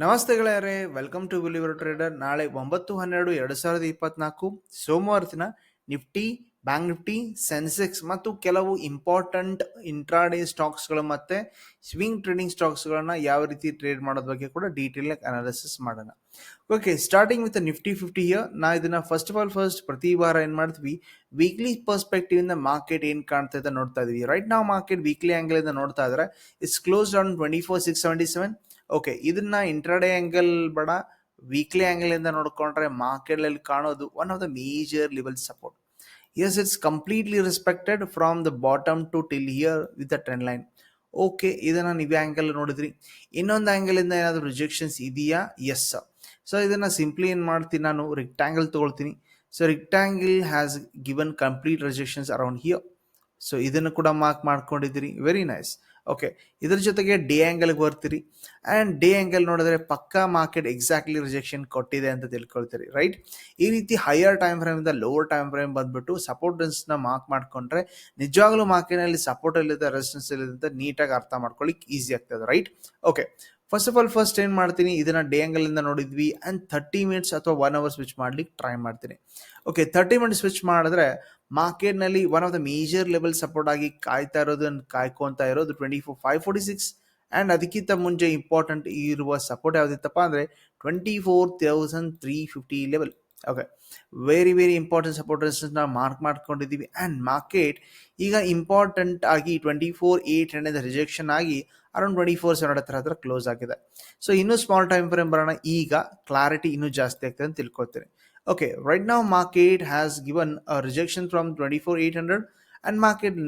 ನಮಸ್ತೆ ಗೆಳೆಯರೇ welcome to believer trader ನಾಳೆ ಒಂಬತ್ತು, ಹನ್ನೆರಡು, ಎರಡು ಸಾವಿರದ ಇಪ್ಪತ್ನಾಲ್ಕು ಸೋಮವಾರ ದಿನ ನಿಫ್ಟಿ, ಬ್ಯಾಂಕ್ ನಿಫ್ಟಿ ಸೆನ್ಸೆಕ್ಸ್ ಮತ್ತು ಕೆಲವು ಇಂಪಾರ್ಟೆಂಟ್ ಇಂಟ್ರಾಡೇ ಸ್ಟಾಕ್ಸ್ಗಳು ಮತ್ತೆ ಸ್ವಿಂಗ್ ಟ್ರೇಡಿಂಗ್ ಸ್ಟಾಕ್ಸ್ಗಳನ್ನ ಯಾವ ರೀತಿ ಟ್ರೇಡ್ ಮಾಡೋದ್ರ ಬಗ್ಗೆ ಕೂಡ ಡೀಟೇಲ್ ಅನಾಲಿಸಿಸ್ ಮಾಡೋಣ. Okay starting with Nifty fifty year ನಾ ಇದನ್ನ ಫಸ್ಟ್ ಆಫ್ ಆಲ್ ಫಸ್ಟ್ ಪ್ರತಿ ವಾರ ಏನು ಮಾಡ್ತೀವಿ? ವೀಕ್ಲಿ ಪರ್ಸ್ಪೆಕ್ಟಿವ್ ಇಂದ ಮಾರ್ಕೆಟ್ ಏನ್ ಕಾಣ್ತಾ ಇದೆ ನೋಡ್ತಾ ಇದೀವಿ. ರೈಟ್ ನಾವು ಮಾರ್ಕೆಟ್ ವೀಕ್ಲಿ ಆಂಗಲ್ ಇಂದ ನೋಡ್ತಾ ಇದ್ರೆ it's close on twenty four six seventy seven okay ಇದನ್ನ ಇಂಟ್ರಾಡೇ ಆ್ಯಂಗಲ್ ಬೇಡ ವೀಕ್ಲಿ ಆಂಗಲ್ ಇಂದ ನೋಡ್ಕೊಂಡ್ರೆ ಮಾರ್ಕೆಟ್ ಅಲ್ಲಿ ಕಾಣೋದು one of the major level support as it's completely respected from the bottom to till here with the trend line okay ಇದನ್ನು ನೀವು angle ನೋಡಿದ್ರಿ. ಇನ್ನೊಂದು ಆಂಗಲ್ ಇಂದ ಏನಾದರೂ ರಿಜೆಕ್ಷನ್ಸ್ ಇದೆಯಾ? ಎಸ್ ಸೊ ಇದನ್ನು ಸಿಂಪ್ಲಿ ಏನು ಮಾಡ್ತೀನಿ ನಾನು? ರೆಕ್ಟ್ಯಾಂಗಲ್ ತಗೊಳ್ತೀನಿ. So rectangle has given complete rejections around here so ಇದನ್ನು ಕೂಡ ಮಾರ್ಕ್ ಮಾಡ್ಕೊಂಡಿದ್ದೀರಿ. ವೆರಿ ನೈಸ್ ಓಕೆ ಇದ್ರ ಜೊತೆಗೆ ಡಿ ಆಂಗಲ್ಗೆ ಬರ್ತೀರಿ. ಆ್ಯಂಡ್ ಡಿ ಆಂಗಲ್ ನೋಡಿದ್ರೆ ಪಕ್ಕಾ ಮಾರ್ಕೆಟ್ ಎಕ್ಸಾಕ್ಟ್ಲಿ ರಿಜೆಕ್ಷನ್ ಕೊಟ್ಟಿದೆ ಅಂತ ತಿಳ್ಕೊಳ್ತೀರಿ ರೈಟ್ ಈ ರೀತಿ ಹೈಯರ್ ಟೈಮ್ ಫ್ರೇಮಿಂದ ಲೋವರ್ ಟೈಮ್ ಫ್ರೇಮ್ ಬಂದ್ಬಿಟ್ಟು ಸಪೋರ್ಟನ್ಸ್ನ ಮಾರ್ಕ್ ಮಾಡ್ಕೊಂಡ್ರೆ ನಿಜವಾಗ್ಲೂ ಮಾರ್ಕೆಟ್ನಲ್ಲಿ ಸಪೋರ್ಟ್ ಇಲ್ಲದ ರೆಸಿಸ್ಟೆನ್ಸ್ ಇಲ್ಲದಂತ ನೀಟಾಗಿ ಅರ್ಥ ಮಾಡ್ಕೊಳ್ಳಿಕ್ಕೆ ಈಸಿ ಆಗ್ತದೆ right okay first of all first ಏನು ಮಾಡ್ತೀನಿ? ಇದನ್ನ ಡೇ ಆಂಗಲ್ ಇಂದ ನೋಡಿದ್ವಿ ಆ್ಯಂಡ್ ಥರ್ಟಿ ಮಿನಿಟ್ಸ್ ಅಥವಾ ಒನ್ ಅವರ್ ಸ್ವಿಚ್ ಮಾಡ್ಲಿಕ್ಕೆ ಟ್ರೈ ಮಾಡ್ತೀನಿ. ಓಕೆ ಥರ್ಟಿ ಮಿನಿಟ್ಸ್ ಸ್ವಿಚ್ ಮಾಡಿದ್ರೆ ಮಾರ್ಕೆಟ್ನಲ್ಲಿ one of the major level support ಆಗಿ ಕಾಯ್ತಾ ಇರೋದು ಕಾಯ್ಕೊಂತ ಇರೋದು twenty four five forty six and ಅದಕ್ಕಿಂತ ಮುಂಚೆ ಇಂಪಾರ್ಟೆಂಟ್ ಇರುವ ಸಪೋರ್ಟ್ ಯಾವುದಿತ್ತಪ್ಪ ಅಂದರೆ twenty four thousand three fifty level okay very very important ಸಪೋರ್ಟರ್ಸ್ನ mark ಮಾಡ್ಕೊಂಡಿದ್ದೀವಿ. ಆ್ಯಂಡ್ ಮಾರ್ಕೆಟ್ ಈಗ ಇಂಪಾರ್ಟೆಂಟ್ ಆಗಿ twenty four eight hundred rejection ಆಗಿ ಅರೌಂಡ್ ಟ್ವೆಂಟಿ ಫೋರ್ ಸೆವೆನ್ ಹತ್ರ ಹತ್ರ ಕ್ಲೋಸ್ ಆಗಿದೆ. ಸೊ ಇನ್ನೂ ಸ್ಮಾಲ್ ಟೈಮ್ ಫ್ರೇಮ್ ಬರೋಣ. ಈಗ ಕ್ಲಾರಿಟಿ ಇನ್ನೂ ಜಾಸ್ತಿ ಆಗ್ತದೆ ಅಂತ ತಿಳ್ಕೊತೀನಿ okay right now market has given rejection from twenty four eight hundred and market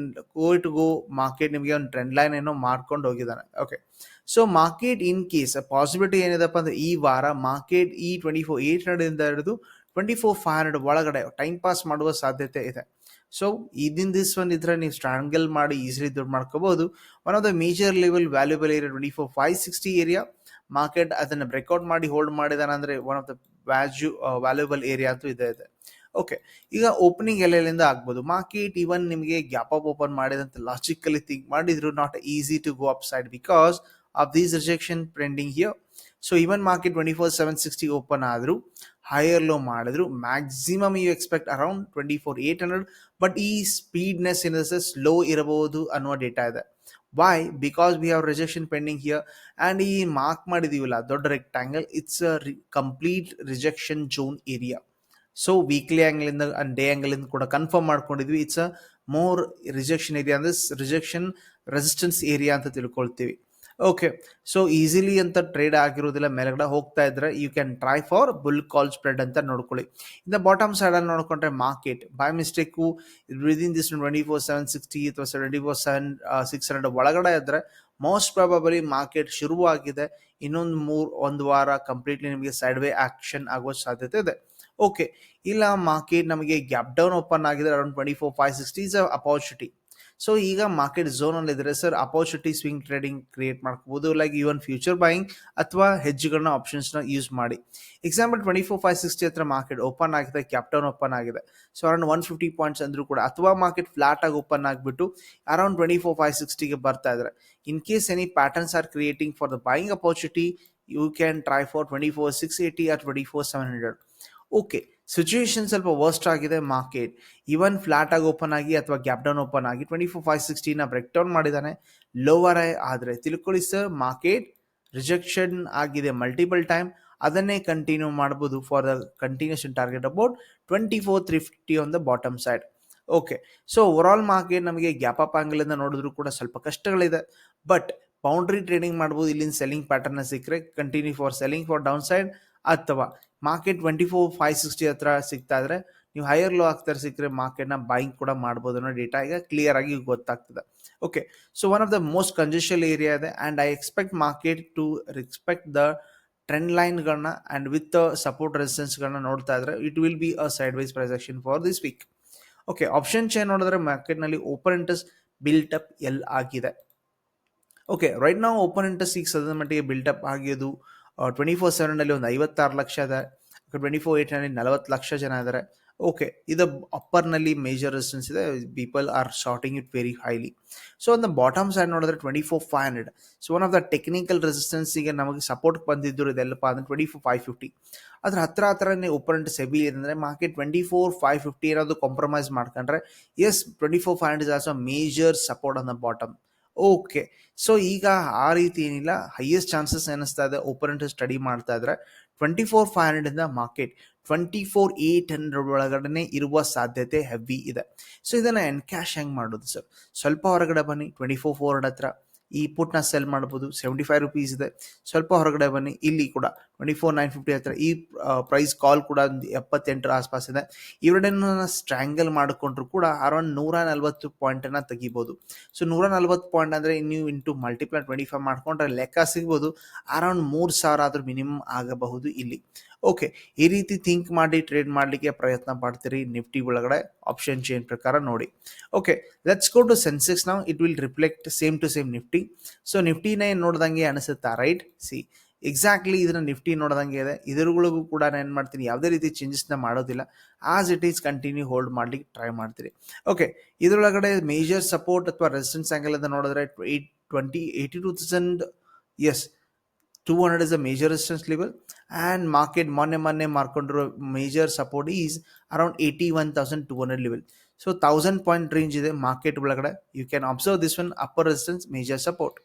go, market ನಿಮಗೆ ಒಂದು ಟ್ರೆಂಡ್ ಲೈನ್ ಏನೋ ಮಾಡ್ಕೊಂಡು ಹೋಗಿದ್ದಾನೆ okay so market in case possibility ಏನಿದೆಪ್ಪ ಅಂದ್ರೆ ಈ ವಾರ ಮಾರ್ಕೆಟ್ ಈ ಟ್ವೆಂಟಿ ಫೋರ್ ಏಯ್ಟ್ ಹಂಡ್ರೆಡಿಂದ ಹಿಡಿದು ಟ್ವೆಂಟಿ ಫೋರ್ ಫೈವ್ ಹಂಡ್ರೆಡ್ ಒಳಗಡೆ ಟೈಮ್ ಪಾಸ್ ಮಾಡುವ ಸಾಧ್ಯತೆ ಇದೆ. ಸೊ ಇದಿನ್ ದಿಸ್ ಒನ್ ಇದ್ರೆ ನೀವು ಸ್ಟ್ರಾಂಗಲ್ ಮಾಡಿ ಈಸಿಲಿ ದುಡ್ಡು ಮಾಡ್ಕೋಬಹುದು. One of the major level valuable area twenty four five sixty area market ಅದನ್ನು ಬ್ರೇಕ್ಔಟ್ ಮಾಡಿ ಹೋಲ್ಡ್ ಮಾಡಿದಾನೆ ಅಂದರೆ one of the value valuable area ಅಂತೂ ಇದೆ ಇದೆ. ಓಕೆ ಈಗ ಓಪನಿಂಗ್ ಎಲ್ಲೆಲ್ಲಿಂದ ಆಗ್ಬೋದು. ಮಾರ್ಕೆಟ್ ಈವನ್ ನಿಮಗೆ ಗ್ಯಾಪ್ ಅಪ್ ಓಪನ್ ಮಾಡಿದಂತ ಲಾಜಿಕಲಿ ಥಿಂಕ್ ಮಾಡಿದ್ರು not easy to go upside because of these rejection trending here so even market twenty four seven sixty open ಆದರೂ ಹೈಯರ್ ಲೋ ಮಾಡಿದ್ರು. Maximum you expect around twenty four eight hundred but ಈ speedness in slow ಇರಬಹುದು ಅನ್ನುವ data ಇದೆ. Why because we have rejection pending here and ಈ mark ಮಾಡಿದೀವಲ್ಲ ದೊಡ್ಡ rectangle it's a complete rejection zone area so weekly ಆ್ಯಂಗಲಿಂದ and day ಆ್ಯಂಗಲಿಂದ ಕೂಡ confirm ಮಾಡ್ಕೊಂಡಿದ್ವಿ. It's a more rejection area ಅಂದರೆ ರಿಜೆಕ್ಷನ್ ರೆಸಿಸ್ಟೆನ್ಸ್ ಏರಿಯಾ ಅಂತ ತಿಳ್ಕೊಳ್ತೀವಿ. ಓಕೆ ಸೊ ಈಸಿಲಿ ಅಂತ ಟ್ರೇಡ್ ಆಗಿರೋದಿಲ್ಲ, ಮೇಲ್ಗಡೆ ಹೋಗ್ತಾ ಇದ್ರೆ you can try for bull call spread ಅಂತ ನೋಡ್ಕೊಳ್ಳಿ. ಇನ್ನು ಬಾಟಮ್ ಸೈಡಲ್ಲಿ ನೋಡ್ಕೊಂಡ್ರೆ market by mistake within this twenty four seven sixty ಅಥವಾ twenty four seven six hundred ಒಳಗಡೆ ಇದ್ದರೆ ಮೋಸ್ಟ್ ಪ್ರಾಬಬಲಿ ಮಾರ್ಕೆಟ್ ಶುರುವಾಗಿದೆ. ಇನ್ನೊಂದು ಮೂರು, ಒಂದು ವಾರ ಕಂಪ್ಲೀಟ್ಲಿ ನಿಮಗೆ ಸೈಡ್ ವೇ ಆಕ್ಷನ್ ಆಗೋ ಸಾಧ್ಯತೆ ಇದೆ. ಓಕೆ ಇಲ್ಲ ಮಾರ್ಕೆಟ್ ನಮಗೆ ಗ್ಯಾಪ್ ಡೌನ್ ಓಪನ್ ಆಗಿದೆ around twenty four five sixty is opportunity so ಈಗ ಮಾರ್ಕೆಟ್ ಝೋನಲ್ಲಿ ಇದ್ರೆ sir opportunity swing trading create ಮಾಡ್ಕೋಬಹುದು ಲೈಕ್ ಇವನ್ ಫ್ಯೂಚರ್ ಬೈಯಿಂಗ್ ಅಥವಾ ಹೆಜ್ಜುಗಳನ್ನ ಆಪ್ಷನ್ಸ್ನ ಯೂಸ್ ಮಾಡಿ. Example twenty four five sixty ಹತ್ರ ಮಾರ್ಕೆಟ್ ಓಪನ್ ಆಗಿದೆ ಕ್ಯಾಪ್ಟೌನ್ ಓಪನ್ ಆಗಿದೆ. So around one fifty points ಅಂದ್ರೂ ಕೂಡ, ಅಥವಾ ಮಾರ್ಕೆಟ್ ಫ್ಲಾಟ್ ಆಗಿ ಓಪನ್ ಆಗಿಬಿಟ್ಟು ಅರೌಂಡ್ ಟ್ವೆಂಟಿ ಫೋರ್ ಫೈವ್ ಸಿಕ್ಸ್ಟಿಗೆ ಬರ್ತಾ ಇದ್ದಾರೆ in case any patterns are creating for the buying opportunity you can try for twenty four six eighty are twenty four seven hundred okay situation ಸ್ವಲ್ಪ worst ಆಗಿದೆ market even flat ಆಗಿ open ಆಗಿ ಅಥವಾ gap down open ಆಗಿ twenty four five ಸಿಕ್ಸ್ಟಿನ break down ಮಾಡಿದ್ದಾನೆ lower ಆದರೆ, ತಿಳ್ಕೊಳ್ಳಿ ಸರ್ ಮಾರ್ಕೆಟ್ ರಿಜೆಕ್ಷನ್ ಆಗಿದೆ ಮಲ್ಟಿಪಲ್ ಟೈಮ್ ಅದನ್ನೇ ಕಂಟಿನ್ಯೂ ಮಾಡ್ಬೋದು for the continuation target about twenty four three fifty on the bottom side okay so over all market ನಮಗೆ gap up ಆಂಗಲಿಂದ ನೋಡಿದ್ರು ಕೂಡ ಸ್ವಲ್ಪ ಕಷ್ಟಗಳಿದೆ. ಬಟ್ ಬೌಂಡ್ರಿ ಟ್ರೇಡಿಂಗ್ ಮಾಡ್ಬೋದು ಇಲ್ಲಿಂದ ಸೆಲ್ಲಿಂಗ್ ಪ್ಯಾಟರ್ನ್ ಸಿಕ್ಕರೆ continue for selling for down side ಅಥವಾ market twenty four five sixty ಹತ್ರ ಸಿಗ್ತಾ ಇದ್ರೆ ನೀವು ಹೈಯರ್ ಲೋ ಆಗ್ತಾರೆ ಸಿಕ್ಕರೆ ಮಾರ್ಕೆಟ್ನ ಬೈಂಗ್ ಕೂಡ ಮಾಡ್ಬೋದು ಅನ್ನೋ ಡೇಟಾ ಈಗ ಕ್ಲಿಯರ್ ಆಗಿ ಗೊತ್ತಾಗ್ತದೆ. Okay so one of the most congestion area ಇದೆ and I expect market to respect the trend ಲೈನ್ಗಳನ್ನ and with support ರೆಸಿಸ್ಟೆನ್ಸ್ಗಳನ್ನ ನೋಡ್ತಾ ಇದ್ರೆ it will be a side wise price action for this week okay option chain ನೋಡಿದ್ರೆ ಮಾರ್ಕೆಟ್ನಲ್ಲಿ open interest built up ಎಲ್ ಆಗಿದೆ. Okay right ನಾವು open interest ಈಗ ಸದ್ಯದ ಮಟ್ಟಿಗೆ ಬಿಲ್ಟ್ ಅಪ್ ಆಗಿದ್ದು ಟ್ವೆಂಟಿ ಫೋರ್ ಸೆವೆನಲ್ಲಿ ಒಂದು ಐವತ್ತಾರು ಲಕ್ಷ ಇದೆ. ಟ್ವೆಂಟಿ ಫೋರ್ ಏಯ್ಟ್ ಹಂಡ್ರೆಡ್ ನಲವತ್ತು ಲಕ್ಷ ಜನ ಇದ್ದಾರೆ ಓಕೆ ಇದು ಅಪ್ಪರ್ನಲ್ಲಿ ಮೇಜರ್ ರೆಸಿಸ್ಟೆನ್ಸ್ ಇದೆ. People are shorting it very highly so ಒಂದು ಬಾಟಮ್ ಸೈಡ್ ನೋಡಿದ್ರೆ twenty four five hundred so one of the technical ರೆಸಿಸ್ಟೆನ್ಸಿಗೆ ನಮಗೆ ಸಪೋರ್ಟ್ ಬಂದಿದ್ರು ಇದೆಲ್ಲಪ್ಪ ಅಂದ್ರೆ ಟ್ವೆಂಟಿ ಫೋರ್ ಫೈವ್ ಫಿಫ್ಟಿ ಅದ್ರ ಹತ್ರ ಹತ್ರನೇ ಓಪನ್ ಸೆಬಿ ಅಂದರೆ market twenty four five fifty ಏನಾದರೂ ಕಾಂಪ್ರಮೈಸ್ ಮಾಡ್ಕೊಂಡ್ರೆ as twenty four five hundred also major support on the bottom okay so ಈಗ ಆ ರೀತಿ ಏನಿಲ್ಲ. ಹೈಯೆಸ್ಟ್ ಚಾನ್ಸಸ್ ಏನಿಸ್ತಾ ಇದೆ. ಓಪನೆಂಟ್ ಸ್ಟಡಿ ಮಾಡ್ತಾ ಇದ್ರೆ twenty four five ಹಂಡ್ರೆಡಿಂದ market twenty four eight hundred ಒಳಗಡೆ ಇರುವ ಸಾಧ್ಯತೆ ಹೆವಿ ಇದೆ. ಸೊ ಇದನ್ನು ಎನ್ಕ್ಯಾಶ್ ಹೆಂಗೆ ಮಾಡೋದು ಸರ್ ಸ್ವಲ್ಪ ಹೊರಗಡೆ ಬನ್ನಿ. ಟ್ವೆಂಟಿ ಫೋರ್ ಫೋರ್ ಹತ್ರ. ಈ ಪುಟ್ನ ಸೆಲ್ ಮಾಡ್ಬೋದು. ಸೆವೆಂಟಿ ಫೈವ್ ರುಪೀಸ್ ಇದೆ. ಸ್ವಲ್ಪ ಹೊರಗಡೆ ಬನ್ನಿ. ಇಲ್ಲಿ ಕೂಡ ಟ್ವೆಂಟಿ ಫೋರ್ ನೈನ್ ಫಿಫ್ಟಿ ಹತ್ರ ಈ ಪ್ರೈಸ್ ಕಾಲ್ ಕೂಡ ಎಪ್ಪತ್ತೆಂಟರ ಆಸ್ಪಾಸ್ ಇದೆ. ಇವೆರಡನ್ನ ಸ್ಟ್ರ್ಯಾಂಗಲ್ ಮಾಡಿಕೊಂಡ್ರು ಕೂಡ ಅರೌಂಡ್ ನೂರ ನಲ್ವತ್ತು ಪಾಯಿಂಟನ್ನು ತೆಗಿಬೋದು. ಸೊ ನೂರ ನಲ್ವತ್ತು ಪಾಯಿಂಟ್ ಅಂದರೆ ನೀವು ಇಂಟು ಮಲ್ಟಿಪ್ಲೈ ಟ್ವೆಂಟಿ ಫೈವ್ ಮಾಡ್ಕೊಂಡ್ರೆ ಲೆಕ್ಕ ಸಿಗ್ಬೋದು. ಅರೌಂಡ್ ಮೂರು ಸಾವಿರ ಆದರೂ ಮಿನಿಮಮ್ ಆಗಬಹುದು ಇಲ್ಲಿ. ಓಕೆ, ಈ ರೀತಿ ಥಿಂಕ್ ಮಾಡಿ ಟ್ರೇಡ್ ಮಾಡಲಿಕ್ಕೆ ಪ್ರಯತ್ನ ಪಡ್ತೀರಿ ನಿಫ್ಟಿ ಒಳಗಡೆ ಆಪ್ಷನ್ ಚೇಂಜ್ ಪ್ರಕಾರ ನೋಡಿ. Okay let's go to Sensex ನಾವು it will reflect same to same Nifty. So ನಿಫ್ಟಿನೇ ನೋಡ್ದಂಗೆ ಅನಿಸುತ್ತಾ ರೈಟ್ ಸಿ ಎಕ್ಸಾಕ್ಟ್ಲಿ ಇದನ್ನ ನಿಫ್ಟಿ ನೋಡ್ದಂಗೆ ಇದೆ. ಇದರಗಳಿಗೂ ಕೂಡ ನಾನು ಏನು ಮಾಡ್ತೀನಿ, ಯಾವುದೇ ರೀತಿ ಚೇಂಜಸ್ನ ಮಾಡೋದಿಲ್ಲ. As it is continue hold ಮಾಡ್ಲಿಕ್ಕೆ ಟ್ರೈ ಮಾಡ್ತೀರಿ. ಓಕೆ, ಇದರೊಳಗಡೆ ಮೇಜರ್ ಸಪೋರ್ಟ್ ಅಥವಾ ರೆಸಿಸ್ಟೆನ್ಸ್ ಆ್ಯಂಗಲ್ ಅಂತ ನೋಡಿದ್ರೆ eight twenty eighty two thousand as two hundred is a major resistance level and market ಮೊನ್ನೆ ಮೊನ್ನೆ ಮಾರ್ಕೊಂಡಿರೋ major support is around eighty one thousand two hundred level so thousand point range ಇದೆ market ಒಳಗಡೆ. You can observe this one upper resistance major support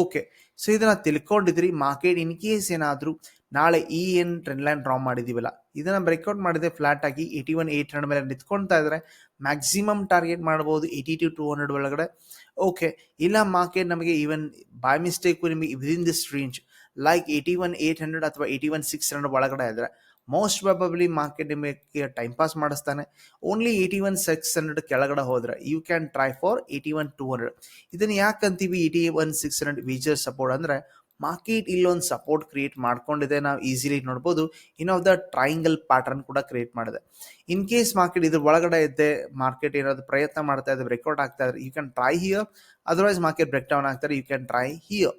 okay so ಇದನ್ನು ತಿಳ್ಕೊಂಡಿದ್ರಿ. Market in case ಏನಾದರೂ ನಾಳೆ ಈ ಏನು ಟ್ರೆಂಡ್ ಲೈನ್ ಡ್ರಾ ಮಾಡಿದ್ದೀವಲ್ಲ ಇದನ್ನು breakout ಮಾಡಿದೆ ಫ್ಲಾಟ್ ಆಗಿ ಏಯ್ಟಿ ಒನ್ ಏಯ್ಟ್ ಹಂಡ್ರೆಡ್ ಮೇಲೆ ನಿಂತ್ಕೊಳ್ತಾ ಇದ್ರೆ ಮ್ಯಾಕ್ಸಿಮಮ್ ಟಾರ್ಗೆಟ್ ಮಾಡ್ಬೋದು ಏಯ್ಟಿ ಟು ಟೂ ಹಂಡ್ರೆಡ್ ಒಳಗಡೆ. ಓಕೆ ಇಲ್ಲ ಮಾರ್ಕೆಟ್ ನಮಗೆ ಈವನ್ ಬೈ ಮಿಸ್ಟೇಕು ನಿಮಗೆ within this range like eighty one eight hundred ಅಥವಾ ಏಯ್ಟಿ ಒನ್ ಸಿಕ್ಸ್ ಹಂಡ್ರೆಡ್ ಒಳಗಡೆ ಆದರೆ ಮೋಸ್ಟ್ ಪ್ರಾಬಬ್ಲಿ ಮಾರ್ಕೆಟ್ ನಿಮಗೆ ಟೈಮ್ ಪಾಸ್ ಮಾಡಿಸ್ತಾನೆ. Only eighty one six hundred ಕೆಳಗಡೆ ಹೋದ್ರೆ you can try for eighty one two hundred ಇದನ್ನು ಯಾಕೆ ಅಂತೀವಿ? Eighty one six hundred major support ಅಂದರೆ ಮಾರ್ಕೆಟ್ ಇಲ್ಲೊಂದು ಸಪೋರ್ಟ್ ಕ್ರಿಯೇಟ್ ಮಾಡ್ಕೊಂಡಿದೆ ನಾವು ಈಸಿಲಿ ನೋಡ್ಬೋದು. In of the triangle pattern ಕೂಡ ಕ್ರಿಯೇಟ್ ಮಾಡಿದೆ. ಇನ್ ಕೇಸ್ ಮಾರ್ಕೆಟ್ ಇದ್ರ ಒಳಗಡೆ ಇದ್ದೆ ಮಾರ್ಕೆಟ್ ಏನಾದ್ರು ಪ್ರಯತ್ನ ಮಾಡ್ತಾ ಇದೆ ಬ್ರೇಕ್ಔಟ್ ಆಗ್ತಾ ಇದ್ರೆ you can try here otherwise market break down ಆಗ್ತಾರೆ you can try here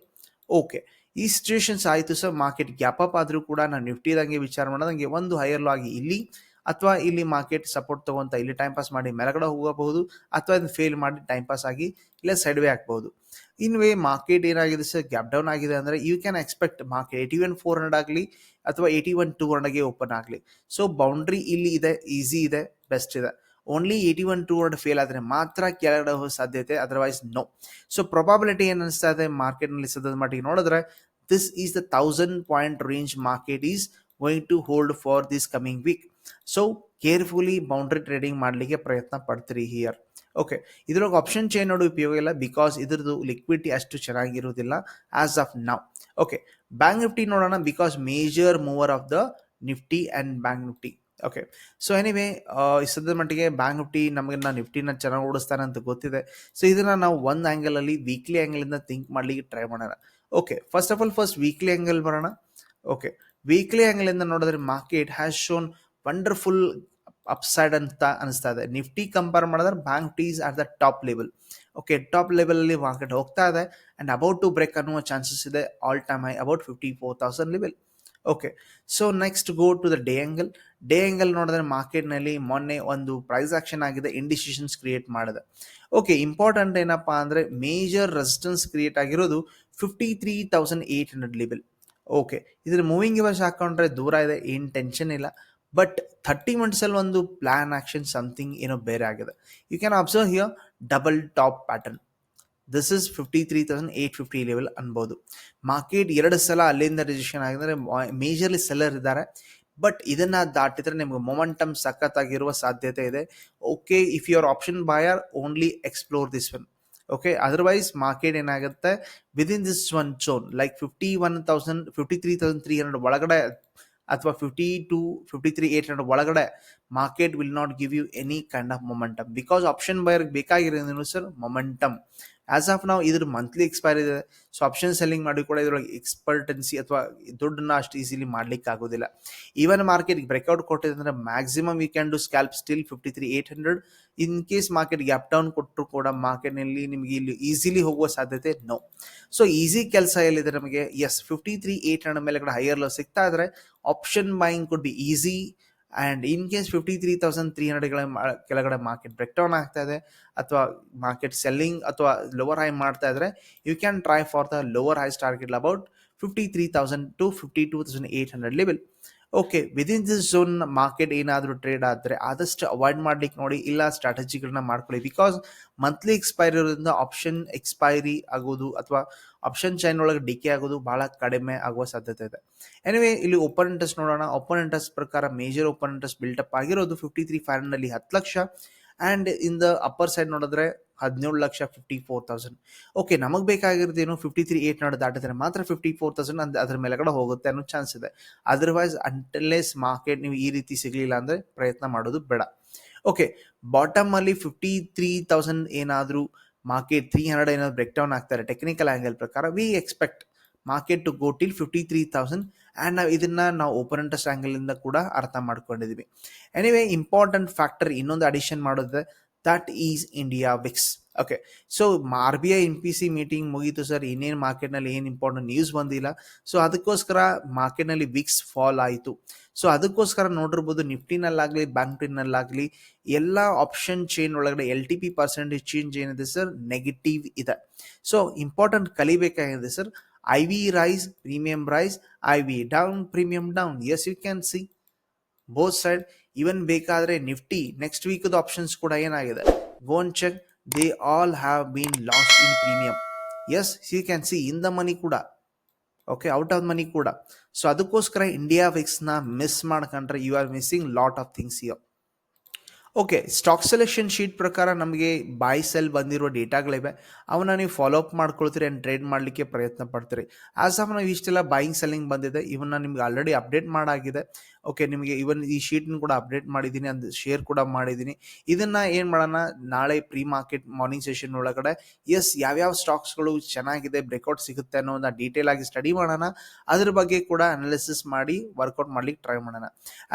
okay ಈ ಸಿಚುವೇಶನ್ಸ್ ಆಯಿತು ಸರ್ ಮಾರ್ಕೆಟ್ ಗ್ಯಾಪ್ ಅಪ್ ಆದರೂ ಕೂಡ ನಾನು ನಿಫ್ಟಿದಂಗೆ ವಿಚಾರ ಮಾಡೋದಂಗೆ ಒಂದು ಹೈಯರ್ ಲೋ ಆಗಿ ಇಲ್ಲಿ ಅಥವಾ ಇಲ್ಲಿ ಮಾರ್ಕೆಟ್ ಸಪೋರ್ಟ್ ತಗೊಂತ ಇಲ್ಲಿ ಟೈಮ್ ಪಾಸ್ ಮಾಡಿ ಮೇಲಗಡೆ ಹೋಗಬಹುದು ಅಥವಾ ಅದನ್ನ ಫೇಲ್ ಮಾಡಿ ಟೈಮ್ ಪಾಸ್ ಆಗಿ ಇಲ್ಲ ಸೈಡ್ ವೇ ಆಗ್ಬಹುದು. ಇನ್ ವೇ ಮಾರ್ಕೆಟ್ ಏನಾಗಿದೆ ಸರ್ ಗ್ಯಾಪ್ ಡೌನ್ ಆಗಿದೆ ಅಂದರೆ you can expect market eighty one four hundred ಆಗಲಿ ಅಥವಾ ಏಯ್ಟಿ ಒನ್ ಟೂ ಹಂಡ್ರೆಡ್ಗೆ ಓಪನ್ ಆಗಲಿ. ಸೊ ಬೌಂಡ್ರಿ ಇಲ್ಲಿ ಇದೆ ಈಸಿ ಇದೆ ಬೆಸ್ಟ್ ಇದೆ. Only eighty one two hundred fail ಆದರೆ ಮಾತ್ರ ಕೆಳಗಡೆ ಹೋಗೋ ಸಾಧ್ಯತೆ ಅದರ್ವೈಸ್ ನೋ ಸೊ ಪ್ರೊಬಾಬಿಲಿಟಿ ಏನು ಅನಿಸ್ತಾ ಇದೆ ಮಾರ್ಕೆಟ್ನಲ್ಲಿ ಸದ್ಯದ ಮಟ್ಟಿಗೆ ನೋಡಿದ್ರೆ this is the thousand point range market is going to hold for this coming week so carefully boundary trading ಮಾಡಲಿಕ್ಕೆ ಪ್ರಯತ್ನ ಪಡ್ತೀರಿ ಹಿಯರ್ ಓಕೆ ಇದ್ರೊಳಗೆ ಆಪ್ಷನ್ ಚೇನ್ ನೋಡೋ ಉಪಯೋಗ ಇಲ್ಲ ಬಿಕಾಸ್ ಇದ್ರದ್ದು ಲಿಕ್ವಿಡಿಟಿ ಅಷ್ಟು ಚೆನ್ನಾಗಿರೋದಿಲ್ಲ as of now okay bank Nifty ನೋಡೋಣ because major mover of the Nifty and bank Nifty okay so anyway ಸದ್ಯದ ಮಟ್ಟಿಗೆ ಬ್ಯಾಂಕ್ ನಿಫ್ಟಿ ನಮಗೆ ನಾನು ನಿಫ್ಟಿನ ಚೆನ್ನಾಗಿ ಓಡಿಸ್ತಾನೆ ಅಂತ ಗೊತ್ತಿದೆ. ಸೊ ಇದನ್ನು ನಾವು ಒಂದು ಆ್ಯಂಗಲಲ್ಲಿ ವೀಕ್ಲಿ ಆ್ಯಂಗಲಿಂದ ಥಿಂಕ್ ಮಾಡಲಿಕ್ಕೆ ಟ್ರೈ ಮಾಡೋಣ. Okay first of all first weekly angle ಬರೋಣ ಓಕೆ ವೀಕ್ಲಿ ಆ್ಯಂಗಲಿಂದ ನೋಡಿದ್ರೆ market has shown wonderful upside ಅಂತ ಅನಿಸ್ತಾ ಇದೆ ನಿಫ್ಟಿ ಕಂಪೇರ್ ಮಾಡಿದ್ರೆ bank tease are the top level okay top ಲೆವೆಲಲ್ಲಿ ಮಾರ್ಕೆಟ್ ಹೋಗ್ತಾ ಇದೆ ಆ್ಯಂಡ್ ಅಬೌಟ್ ಟು ಬ್ರೇಕ್ ಅನ್ನುವ ಚಾನ್ಸಸ್ ಇದೆ all time high about fifty four thousand level okay so next go to the day angle day angle ನೋಡಿದ್ರೆ ಮಾರ್ಕೆಟ್ನಲ್ಲಿ ಮೊನ್ನೆ ಒಂದು price action ಆಗಿದೆ ಇಂಡಿಸಿಷನ್ಸ್ ಕ್ರಿಯೇಟ್ ಮಾಡಿದೆ ಓಕೆ ಇಂಪಾರ್ಟೆಂಟ್ ಏನಪ್ಪ ಅಂದರೆ ಮೇಜರ್ ರೆಸಿಸ್ಟೆನ್ಸ್ ಕ್ರಿಯೇಟ್ ಆಗಿರೋದು thousand eight hundred level okay ಇದ್ರ ಮೂವಿಂಗ್ ಇವರ್ಸ್ ಹಾಕೊಂಡ್ರೆ ದೂರ ಇದೆ, ಏನು ಟೆನ್ಷನ್ ಇಲ್ಲ. ಬಟ್ ಥರ್ಟಿ ಮಿನಿಟ್ಸಲ್ಲಿ ಒಂದು ಪ್ಲಾನ್ ಆಕ್ಷನ್ ಸಮಥಿಂಗ್ ಏನೋ ಬೇರೆ ಆಗಿದೆ. You can observe here double top pattern this is fifty three thousand eight fifty level ಅನ್ಬೋದು. ಮಾರ್ಕೆಟ್ ಎರಡು ಸಲ ಅಲ್ಲಿಂದ ರಿಜಿಸ್ಟ್ರೇಷನ್ ಆಗಿದ್ರೆ ಮೇಜರ್ಲಿ ಸೆಲ್ಲರ್ ಇದ್ದಾರೆ. ಬಟ್ ಇದನ್ನ ದಾಟಿದ್ರೆ ನಿಮ್ಗೆ ಮೊಮೆಂಟಮ್ ಸಖತ್ತಾಗಿರುವ ಸಾಧ್ಯತೆ ಇದೆ. Okay if your option buyer only explore this one okay otherwise market ಏನಾಗುತ್ತೆ within this one zone like fifty one thousand fifty three thousand three hundred ಒಳಗಡೆ ಅಥವಾ fifty to fifty three eight hundred ಒಳಗಡೆ market will not give you any kind of momentum because option buyer ಬೇಕಾಗಿರೋದೇನು sir momentum as of ನಾವು ಇದ್ರ monthly expire ಇದೆ. So option selling ಮಾಡಿ ಕೂಡ ಇದ್ರೊಳಗೆ ಎಕ್ಸ್ಪರ್ಟೆನ್ಸಿ ಅಥವಾ ದುಡ್ಡನ್ನ ಅಷ್ಟು ಈಸಿಲಿ ಮಾಡ್ಲಿಕ್ಕೆ ಆಗೋದಿಲ್ಲ. ಈವನ್ ಮಾರ್ಕೆಟ್ ಬ್ರೇಕ್ಔಟ್ ಕೊಟ್ಟಿದೆ ಅಂದ್ರೆ maximum we can do scalp still fifty three eight hundred in case market gap down ಕೊಟ್ಟರು ಕೂಡ ಮಾರ್ಕೆಟ್ನಲ್ಲಿ ನಿಮಗೆ ಇಲ್ಲಿ ಈಸಿಲಿ ಹೋಗುವ ಸಾಧ್ಯತೆ ನೋ ಸೊ ಈಸಿ ಕೆಲಸ ಎಲ್ಲಿದೆ ನಮಗೆ? Yes fifty three eight hundred ಮೇಲೆ ಕಡೆ ಹೈಯರ್ ಲೋ ಸಿಗ್ತಾ ಇದ್ರೆ option buying could be easy and in case fifty three thousand three ಹಂಡ್ರೆಡ್ಗಳ ಕೆಳಗಡೆ ಮಾರ್ಕೆಟ್ ಬ್ರೇಕ್ ಡೌನ್ ಆಗ್ತಾ ಇದೆ, ಅಥವಾ ಮಾರ್ಕೆಟ್ ಸೆಲ್ಲಿಂಗ್ ಅಥವಾ ಲೋವರ್ ಹೈ ಮಾಡ್ತಾ ಇದ್ರೆ you can try for the lower highs target about fifty three thousand to fifty two thousand eight hundred level okay within this zone market ಏನಾದರೂ trade ಆದರೆ ಆದಷ್ಟು avoid ಮಾಡ್ಲಿಕ್ಕೆ ನೋಡಿ ಇಲ್ಲ ಸ್ಟ್ರಾಟಜಿಗಳನ್ನ ಮಾಡ್ಕೊಳ್ಳಿ. ಬಿಕಾಸ್ ಮಂತ್ಲಿ ಎಕ್ಸ್ಪೈರಿ ಇರೋದ್ರಿಂದ ಆಪ್ಷನ್ ಎಕ್ಸ್ಪೈರಿ ಆಗೋದು ಅಥವಾ ಆಪ್ಷನ್ ಚೈನ್ ಒಳಗೆ ಡಿಕೆ ಆಗೋದು ಬಹಳ ಕಡಿಮೆ ಆಗುವ ಸಾಧ್ಯತೆ ಇದೆ. ಎನಿವೆ ಇಲ್ಲಿ ಓಪನ್ ಇಂಟ್ರೆಸ್ಟ್ ನೋಡೋಣ. ಓಪನ್ ಇಂಟ್ರೆಸ್ಟ್ ಪ್ರಕಾರ ಮೇಜರ್ ಓಪನ್ ಇಂಟ್ರೆಸ್ಟ್ ಅಪ್ ಆಗಿರೋದು ಫಿಫ್ಟಿ ತ್ರೀ ಫೈವ್ ಹಂಡ್ರೆಡ್ ಹತ್ತು lakh. And in the upper side ನೋಡಿದ್ರೆ ಹದಿನೇಳು lakh fifty four thousand okay ನಮಗೆ ಬೇಕಾಗಿರೋದೇನು ಫಿಫ್ಟಿ ತ್ರೀ ಏಟ್ ಹಂಡ್ರೆಡ್ ದಾಟಿದ್ರೆ ಮಾತ್ರ ಫಿಫ್ಟಿ ಫೋರ್ ತೌಸಂಡ್ ಅಂದ್ರೆ ಅದ್ರ ಮೇಲೆಗಡೆ ಹೋಗುತ್ತೆ ಅನ್ನೋ ಚಾನ್ಸ್ ಇದೆ. ಅದರ್ವೈಸ್ ಅಂಟಲೆಸ್ ಮಾರ್ಕೆಟ್ ನೀವು ಈ ರೀತಿ ಸಿಗಲಿಲ್ಲ ಅಂದರೆ ಪ್ರಯತ್ನ ಮಾಡೋದು ಬೇಡ. ಓಕೆ ಬಾಟಮ್ ಅಲ್ಲಿ ಫಿಫ್ಟಿ ತ್ರೀ ತೌಸಂಡ್ ಏನಾದರೂ ಮಾರ್ಕೆಟ್ ತ್ರೀ ಹಂಡ್ರೆಡ್ ಏನಾದ್ರು ಬ್ರೇಕ್ ಡೌನ್ ಆಗ್ತಾರೆ ಟೆಕ್ನಿಕಲ್ ಆ್ಯಂಗಲ್ ಪ್ರಕಾರ we expect market to go till fifty three thousand and ನಾವು ಇದನ್ನು ನಾವು ಓಪನ್ ಇಂಟ್ರೆಸ್ಟ್ ಆ್ಯಂಗಲಿಂದ ಕೂಡ ಅರ್ಥ ಮಾಡ್ಕೊಂಡಿದ್ದೀವಿ ಎನಿವೇ ಇಂಪಾರ್ಟೆಂಟ್ ಫ್ಯಾಕ್ಟರ್ ಇನ್ನೊಂದು ಅಡಿಷನ್ ಮಾಡೋದು that is India VIX okay so R B I N P C meeting ಮುಗೀತು ಸರ್ ಇನ್ನೇನು ಮಾರ್ಕೆಟ್ನಲ್ಲಿ ಏನು ಇಂಪಾರ್ಟೆಂಟ್ ನ್ಯೂಸ್ ಬಂದಿಲ್ಲ. ಸೊ ಅದಕ್ಕೋಸ್ಕರ ಮಾರ್ಕೆಟ್ನಲ್ಲಿ ವಿಕ್ಸ್ ಫಾಲ್ ಆಯಿತು. ಸೊ ಅದಕ್ಕೋಸ್ಕರ ನೋಡಿರ್ಬೋದು ನಿಫ್ಟಿನಲ್ಲಾಗಲಿ ಬ್ಯಾಂಕ್ ನಿಫ್ಟಿನಲ್ಲಾಗಲಿ ಎಲ್ಲ ಆಪ್ಷನ್ ಚೇನ್ ಒಳಗಡೆ L T P percentage change ಏನಿದೆ ಸರ್ ನೆಗೆಟಿವ್ ಇದೆ. So important ಕಲಿಬೇಕಾಗಿದೆ sir I rise, premium rise, IV down, premium down. Yes, you can see both side even ಬೇಕಾದ್ರೆ Nifty next ವೀಕ್ದು options ಕೂಡ ಏನಾಗಿದೆ? Gone check they all have been lost in premium yes you can see in the money ಕೂಡ. Okay out of money ಕೂಡ. So ಅದಕ್ಕೋಸ್ಕರ India ವಿಕ್ಸ್ನ miss ಮಾಡ್ಕೊಂಡ್ರೆ you are missing lot of things yo okay stock selection sheet ಪ್ರಕಾರ ನಮಗೆ buy sell ಬಂದಿರುವ ಡೇಟಾಗಳಿವೆ. ಅವನ್ನ ನೀವು ಫಾಲೋ ಅಪ್ ಮಾಡ್ಕೊಳ್ತೀರಿ ಆ್ಯಂಡ್ ಟ್ರೇಡ್ ಮಾಡಲಿಕ್ಕೆ ಪ್ರಯತ್ನ ಪಡ್ತೀರಿ. ಆಸ್ ಆಫ್ ನಾವು ಇಷ್ಟೆಲ್ಲ ಬಾಯಿಂಗ್ ಸೆಲ್ಲಿಂಗ್ ಬಂದಿದೆ. ಇವನ್ನ ನಿಮ್ಗೆ ಆಲ್ರೆಡಿ ಅಪ್ಡೇಟ್ ಮಾಡಾಗಿದೆ. ಓಕೆ, ನಿಮಗೆ ಇವನ್ ಈ ಶೀಟ್ನ ಕೂಡ ಅಪ್ಡೇಟ್ ಮಾಡಿದ್ದೀನಿ, ಅದು ಶೇರ್ ಕೂಡ ಮಾಡಿದ್ದೀನಿ. ಇದನ್ನ ಏನು ಮಾಡೋಣ, ನಾಳೆ ಪ್ರೀ ಮಾರ್ಕೆಟ್ ಮಾರ್ನಿಂಗ್ ಸೆಷನ್ ಒಳಗಡೆ ಎಸ್ ಯಾವ್ಯಾವ ಸ್ಟಾಕ್ಸ್ಗಳು ಚೆನ್ನಾಗಿದೆ ಬ್ರೇಕ್ಔಟ್ ಸಿಗುತ್ತೆ ಅನ್ನೋದನ್ನ ಡೀಟೇಲ್ ಆಗಿ ಸ್ಟಡಿ ಮಾಡೋಣ. ಅದ್ರ ಬಗ್ಗೆ ಕೂಡ ಅನಾಲಿಸಿಸ್ ಮಾಡಿ ವರ್ಕೌಟ್ ಮಾಡ್ಲಿಕ್ಕೆ ಟ್ರೈ ಮಾಡೋಣ.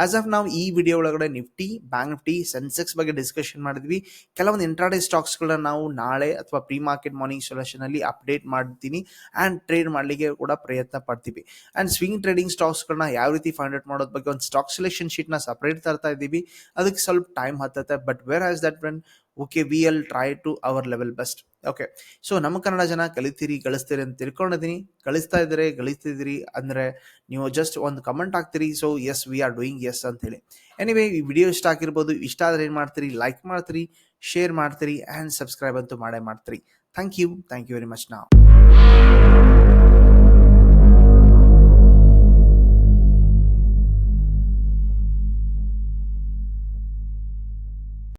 ಆಸ್ ಆಫ್ ನಾವು ಈ ವಿಡಿಯೋ ಒಳಗಡೆ ನಿಫ್ಟಿ ಬ್ಯಾಂಕ್ ನಿಫ್ಟಿ ಸೆನ್ಸೆಕ್ಸ್ ಬಗ್ಗೆ ಡಿಸ್ಕಷನ್ ಮಾಡಿದ್ವಿ. ಕೆಲವೊಂದು ಇಂಟ್ರಾಡೇ ಸ್ಟಾಕ್ಸ್ಗಳನ್ನ ನಾವು ನಾಳೆ ಅಥವಾ ಪ್ರೀ ಮಾರ್ಕೆಟ್ ಮಾರ್ನಿಂಗ್ ಸೊಲ್ಯೂಷನ್ ಅಲ್ಲಿ ಅಪ್ಡೇಟ್ ಮಾಡ್ತೀನಿ ಆ್ಯಂಡ್ ಟ್ರೇಡ್ ಮಾಡಲಿಕ್ಕೆ ಕೂಡ ಪ್ರಯತ್ನ ಪಡ್ತೀವಿ. ಆ್ಯಂಡ್ ಸ್ವಿಂಗ್ ಟ್ರೇಡಿಂಗ್ ಸ್ಟಾಕ್ಸ್ಗಳನ್ನ ಯಾವ ರೀತಿ ಫೈಂಡ್ ಔಟ್ ಮಾಡೋದ್ ಬಗ್ಗೆ ಒಂದು ಸ್ಟಾಕ್ ಸೆಲೆಕ್ಷನ್ ಶೀಟ್ನ ಸಪ್ರೇಟ್ ತರ್ತಾ ಇದ್ದೀವಿ. ಅದಕ್ಕೆ ಸ್ವಲ್ಪ time ಹತ್ತತ್ತೆ. But where has that friend okay we we'll try to our level best okay so ನಮ್ಮ ಕನ್ನಡ ಜನ ಕಲಿತೀರಿ, ಗಳಿಸ್ತೀರಿ ಅಂತ ತಿಳ್ಕೊಂಡಿದ್ದೀನಿ. ಕಳಿಸ್ತಾ ಇದ್ದೀರಿ, ಗಳಿಸ್ತಿದ್ದೀರಿ ಅಂದರೆ ನೀವು ಜಸ್ಟ್ ಒಂದು ಕಮೆಂಟ್ ಹಾಕ್ತೀರಿ. So yes we are doing yes ಅಂತ ಹೇಳಿ. ಎನಿವೇ ಈ ವಿಡಿಯೋ ಇಷ್ಟ ಆಗಿರ್ಬೋದು. ಇಷ್ಟ ಆದರೆ ಏನು ಮಾಡ್ತೀರಿ? ಲೈಕ್ ಮಾಡ್ತೀರಿ ಶೇರ್ ಮಾಡ್ತೀರಿ ಆ್ಯಂಡ್ ಸಬ್ಸ್ಕ್ರೈಬ್ ಅಂತೂ ಮಾಡೇ ಮಾಡ್ತೀರಿ. Thank you thank you very much ನಾವು